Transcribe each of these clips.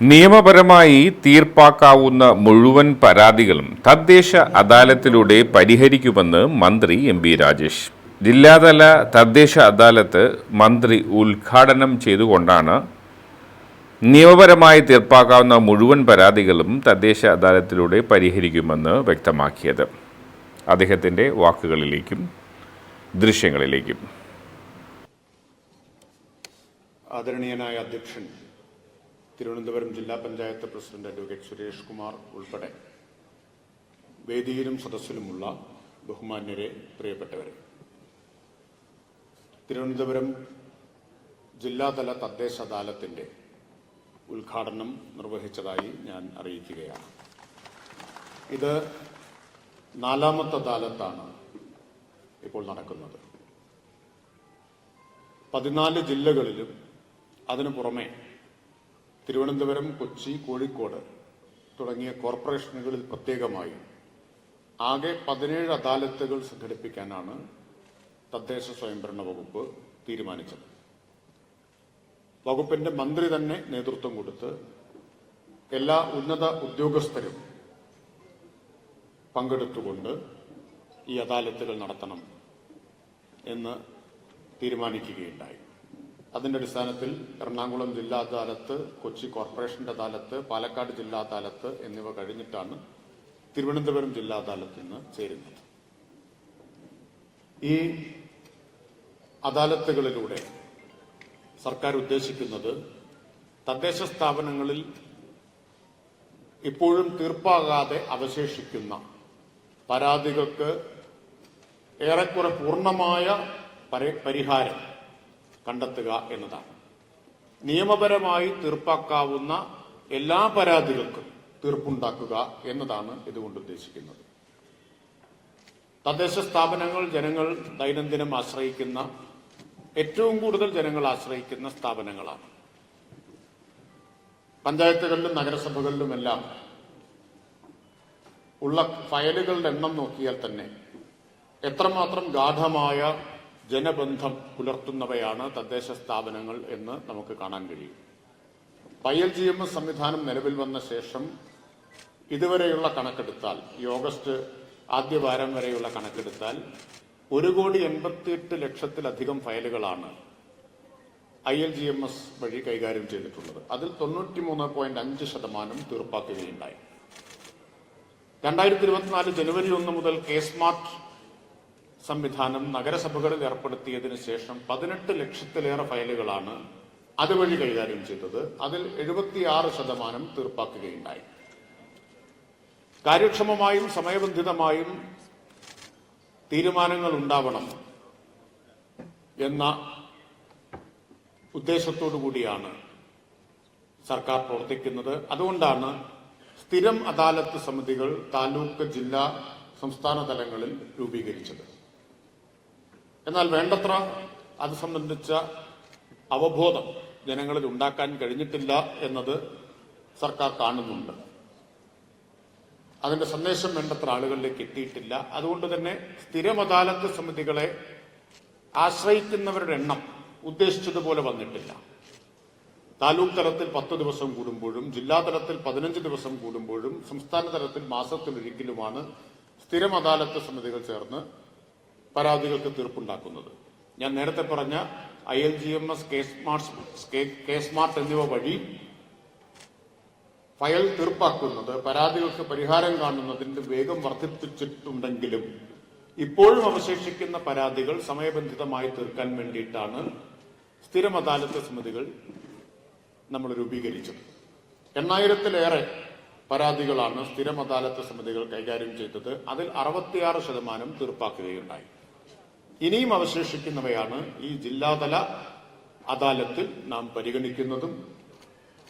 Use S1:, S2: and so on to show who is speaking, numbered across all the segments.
S1: നിയമപരമായി തീർപ്പാക്കാവുന്ന മുഴുവൻ പരാതികളും തദ്ദേശ അദാലത്തിലൂടെ പരിഹരിക്കുമെന്ന് മന്ത്രി എം ബി രാജേഷ്. ജില്ലാതല തദ്ദേശ അദാലത്ത് മന്ത്രി ഉദ്ഘാടനം ചെയ്തുകൊണ്ടാണ് നിയമപരമായി തീർപ്പാക്കാവുന്ന മുഴുവൻ പരാതികളും തദ്ദേശ അദാലത്തിലൂടെ പരിഹരിക്കുമെന്ന് വ്യക്തമാക്കിയത്. അദ്ദേഹത്തിന്റെ വാക്കുകളിലേക്കും ദൃശ്യങ്ങളിലേക്കും.
S2: ആദരണീയനായ അധ്യക്ഷൻ തിരുവനന്തപുരം ജില്ലാ പഞ്ചായത്ത് പ്രസിഡന്റ് അഡ്വക്കേറ്റ് സുരേഷ് കുമാർ ഉൾപ്പെടെ വേദിയിലും സദസ്സിലുമുള്ള ബഹുമാന്യരെ പ്രിയപ്പെട്ടവരെ. തിരുവനന്തപുരം ജില്ലാതല തദ്ദേശ അദാലത്തിന്റെ ഉദ്ഘാടനം നിർവഹിച്ചതായി ഞാൻ അറിയിക്കുകയാണ്. ഇത് നാലാമത്തെ അദാലത്താണ് ഇപ്പോൾ നടക്കുന്നത്. പതിനാല് ജില്ലകളിലും അതിനു പുറമെ തിരുവനന്തപുരം കൊച്ചി കോഴിക്കോട് തുടങ്ങിയ കോർപ്പറേഷനുകളിൽ പ്രത്യേകമായി ആകെ പതിനേഴ് അദാലത്തുകൾ സംഘടിപ്പിക്കാനാണ് തദ്ദേശ സ്വയംഭരണ വകുപ്പ് തീരുമാനിച്ചത്. വകുപ്പിന്റെ മന്ത്രി തന്നെ നേതൃത്വം കൊടുത്ത് എല്ലാ ഉന്നത ഉദ്യോഗസ്ഥരും പങ്കെടുത്തുകൊണ്ട് ഈ അദാലത്തുകൾ നടത്തണം എന്ന് തീരുമാനിക്കുകയുണ്ടായി. അതിന്റെ അടിസ്ഥാനത്തിൽ എറണാകുളം ജില്ലാ അദാലത്ത് കൊച്ചി കോർപ്പറേഷന്റെ അദാലത്ത് പാലക്കാട് ജില്ലാ അദാലത്ത് എന്നിവ കഴിഞ്ഞിട്ടാണ് തിരുവനന്തപുരം ജില്ലാ അദാലത്ത് ഇന്ന് ചേരുന്നത്. ഈ അദാലത്തുകളിലൂടെ സർക്കാർ ഉദ്ദേശിക്കുന്നത് തദ്ദേശ സ്ഥാപനങ്ങളിൽ ഇപ്പോഴും തീർപ്പാകാതെ അവശേഷിക്കുന്ന പരാതികൾക്ക് ഏറെക്കുറെ പൂർണമായ പരിഹാരം കണ്ടെത്തുക എന്നതാണ്. നിയമപരമായി തീർപ്പാക്കാവുന്ന എല്ലാ പരാതികൾക്കും തീർപ്പുണ്ടാക്കുക എന്നതാണ് ഇതുകൊണ്ട് ഉദ്ദേശിക്കുന്നത്. തദ്ദേശ സ്ഥാപനങ്ങൾ ജനങ്ങൾ ദൈനംദിനം ആശ്രയിക്കുന്ന ഏറ്റവും കൂടുതൽ ജനങ്ങൾ ആശ്രയിക്കുന്ന സ്ഥാപനങ്ങളാണ്. പഞ്ചായത്തുകളിലും നഗരസഭകളിലുമെല്ലാം ഉള്ള ഫയലുകളുടെ എണ്ണം നോക്കിയാൽ തന്നെ എത്രമാത്രം ഗാഠമായ ജനബന്ധം പുലർത്തുന്നവയാണ് തദ്ദേശ സ്ഥാപനങ്ങൾ എന്ന് നമുക്ക് കാണാൻ കഴിയും. പയ്യൽ ജി എം എസ് സംവിധാനം നിലവിൽ വന്ന ശേഷം ഇതുവരെയുള്ള കണക്കെടുത്താൽ ഈ ഓഗസ്റ്റ് ആദ്യ വാരം വരെയുള്ള കണക്കെടുത്താൽ ഒരു കോടി എൺപത്തിയെട്ട് ലക്ഷത്തിലധികം ഫയലുകളാണ് I L G M S വഴി കൈകാര്യം ചെയ്തിട്ടുള്ളത്. അതിൽ തൊണ്ണൂറ്റിമൂന്ന് പോയിന്റ് അഞ്ച് ശതമാനം തീർപ്പാക്കുകയുണ്ടായി. രണ്ടായിരത്തി ഇരുപത്തിനാല് ജനുവരി ഒന്ന് മുതൽ കെ സ്മാർട്ട് സംവിധാനം നഗരസഭകളിൽ ഏർപ്പെടുത്തിയതിനു ശേഷം പതിനെട്ട് ലക്ഷത്തിലേറെ ഫയലുകളാണ് അതുവഴി കൈകാര്യം ചെയ്തത്. അതിൽ എഴുപത്തിയാറ് ശതമാനം തീർപ്പാക്കുകയുണ്ടായി. കാര്യക്ഷമമായും സമയബന്ധിതമായും തീരുമാനങ്ങൾ ഉണ്ടാവണം എന്ന ഉദ്ദേശത്തോടു കൂടിയാണ് സർക്കാർ പ്രവർത്തിക്കുന്നത്. അതുകൊണ്ടാണ് സ്ഥിരം അദാലത്ത് സമിതികൾ താലൂക്ക് ജില്ലാ സംസ്ഥാന തലങ്ങളിൽ രൂപീകരിച്ചത്. എന്നാൽ വേണ്ടത്ര അത് സംബന്ധിച്ച അവബോധം ജനങ്ങളിൽ ഉണ്ടാക്കാൻ കഴിഞ്ഞിട്ടില്ല എന്നത് സർക്കാർ കാണുന്നുണ്ട്. അതിന്റെ സന്ദേശം വേണ്ടത്ര ആളുകളിലേക്ക് എത്തിയിട്ടില്ല. അതുകൊണ്ട് തന്നെ സ്ഥിരം അദാലത്ത് സമിതികളെ ആശ്രയിക്കുന്നവരുടെ എണ്ണം ഉദ്ദേശിച്ചതുപോലെ വന്നിട്ടില്ല. താലൂക്ക് തലത്തിൽ പത്ത് ദിവസം കൂടുമ്പോഴും ജില്ലാ തലത്തിൽ പതിനഞ്ച് ദിവസം കൂടുമ്പോഴും സംസ്ഥാന തലത്തിൽ മാസത്തിലൊരിക്കലുമാണ് സ്ഥിരം അദാലത്ത് സമിതികൾ ചേർന്ന് പരാതികൾക്ക് തീർപ്പുണ്ടാക്കുന്നത്. ഞാൻ നേരത്തെ പറഞ്ഞ I L G M S K smart എന്നിവ വഴി ഫയൽ തീർപ്പാക്കുന്നത് പരാതികൾക്ക് പരിഹാരം കാണുന്നതിന്റെ വേഗം വർദ്ധിപ്പിച്ചിട്ടുണ്ടെങ്കിലും ഇപ്പോഴും അവശേഷിക്കുന്ന പരാതികൾ സമയബന്ധിതമായി തീർക്കാൻ വേണ്ടിയിട്ടാണ് സ്ഥിരം അദാലത്ത് സമിതികൾ നമ്മൾ രൂപീകരിച്ചത്. എണ്ണായിരത്തിലേറെ പരാതികളാണ് സ്ഥിരം അദാലത്ത് സമിതികൾ കൈകാര്യം ചെയ്തത്. അതിൽ അറുപത്തിയാറ് ശതമാനം തീർപ്പാക്കുകയുണ്ടായി. ഇനിയും അവശേഷിക്കുന്നവയാണ് ഈ ജില്ലാതല അദാലത്തിൽ നാം പരിഗണിക്കുന്നതും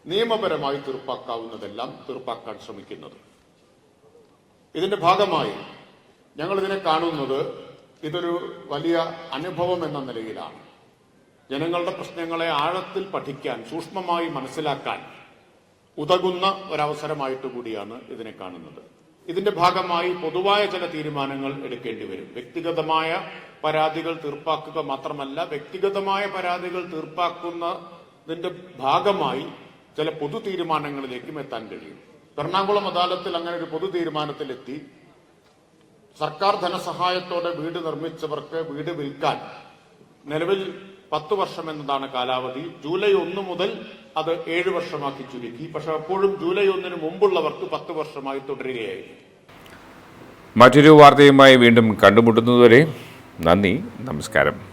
S2: നിയമപരമായി തീർപ്പാക്കാവുന്നതെല്ലാം തീർപ്പാക്കാൻ ശ്രമിക്കുന്നതും. ഇതിന്റെ ഭാഗമായി ഞങ്ങൾ ഇതിനെ കാണുന്നത് ഇതൊരു വലിയ അനുഭവം എന്ന നിലയിലാണ്. ജനങ്ങളുടെ പ്രശ്നങ്ങളെ ആഴത്തിൽ പഠിക്കാൻ സൂക്ഷ്മമായി മനസ്സിലാക്കാൻ ഉതകുന്ന ഒരവസരമായിട്ട് കൂടിയാണ് ഇതിനെ കാണുന്നത്. ഇതിന്റെ ഭാഗമായി പൊതുവായ ചില തീരുമാനങ്ങൾ എടുക്കേണ്ടി വരും. വ്യക്തിഗതമായ പരാതികൾ തീർപ്പാക്കുക മാത്രമല്ല വ്യക്തിഗതമായ പരാതികൾ തീർപ്പാക്കുന്നതിന്റെ ഭാഗമായി ചില പൊതു തീരുമാനങ്ങളിലേക്കും എത്താൻ കഴിയും. എറണാകുളം അദാലത്തിൽ അങ്ങനെ ഒരു പൊതു തീരുമാനത്തിലെത്തി. സർക്കാർ ധനസഹായത്തോടെ വീട് നിർമ്മിച്ചവർക്ക് വീട് വിൽക്കാൻ നിലവിൽ പത്ത് വർഷം എന്നതാണ് കാലാവധി. ജൂലൈ ഒന്ന് മുതൽ അത് ഏഴ് വർഷമാക്കി ചുരുക്കി. പക്ഷെ അപ്പോഴും ജൂലൈ ഒന്നിന് മുമ്പുള്ളവർക്ക് പത്ത് വർഷമായി തുടരുകയായിരുന്നു.
S1: മറ്റൊരു വാർത്തയുമായി വീണ്ടും കണ്ടുമുട്ടുന്നതുവരെ നന്ദി നമസ്കാരം.